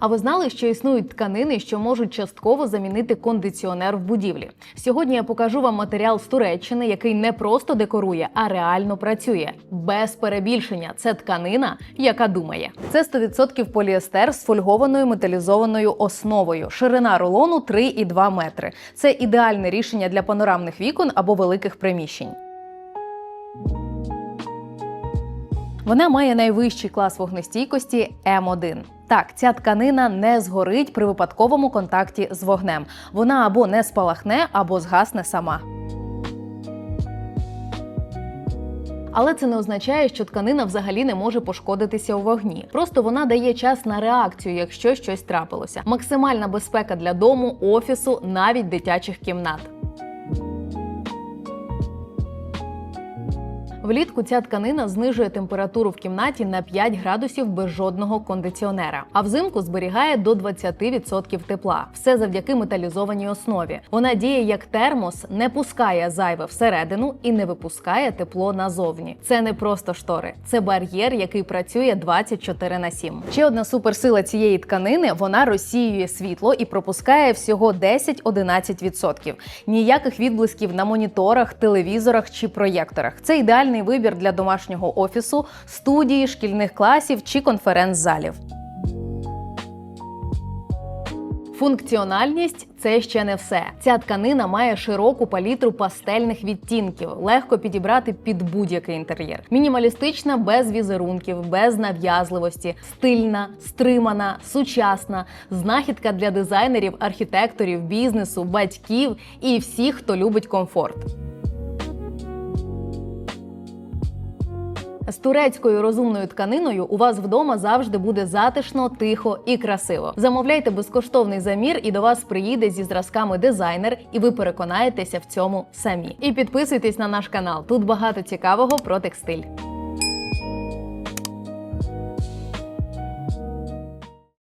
А ви знали, що існують тканини, що можуть частково замінити кондиціонер в будівлі? Сьогодні я покажу вам матеріал з Туреччини, який не просто декорує, а реально працює без перебільшення. Це тканина, яка думає. Це 100% поліестер з фольгованою металізованою основою. Ширина рулону 3,2 метри. Це ідеальне рішення для панорамних вікон або великих приміщень. Вона має найвищий клас вогнестійкості М1. Так, ця тканина не згорить при випадковому контакті з вогнем. Вона або не спалахне, або згасне сама. Але це не означає, що тканина взагалі не може пошкодитися у вогні. Просто вона дає час на реакцію, якщо щось трапилося. Максимальна безпека для дому, офісу, навіть дитячих кімнат. Влітку ця тканина знижує температуру в кімнаті на 5 градусів без жодного кондиціонера, а взимку зберігає до 20% тепла. Все завдяки металізованій основі. Вона діє як термос, не пускає зайве всередину і не випускає тепло назовні. Це не просто штори, це бар'єр, який працює 24 на 7. Ще одна суперсила цієї тканини вона розсіює світло і пропускає всього 10-11%. Ніяких відблисків на моніторах, телевізорах чи проєкторах. Це ідеальний вибір для домашнього офісу, студії, шкільних класів чи конференц-залів. Функціональність це ще не все. Ця тканина має широку палітру пастельних відтінків, легко підібрати під будь-який інтер'єр. Мінімалістична, без візерунків, без нав'язливості, стильна, стримана, сучасна, знахідка для дизайнерів, архітекторів, бізнесу, батьків і всіх, хто любить комфорт. З турецькою розумною тканиною у вас вдома завжди буде затишно, тихо і красиво. Замовляйте безкоштовний замір, і до вас приїде зі зразками дизайнер, і ви переконаєтеся в цьому самі. І підписуйтесь на наш канал. Тут багато цікавого про текстиль.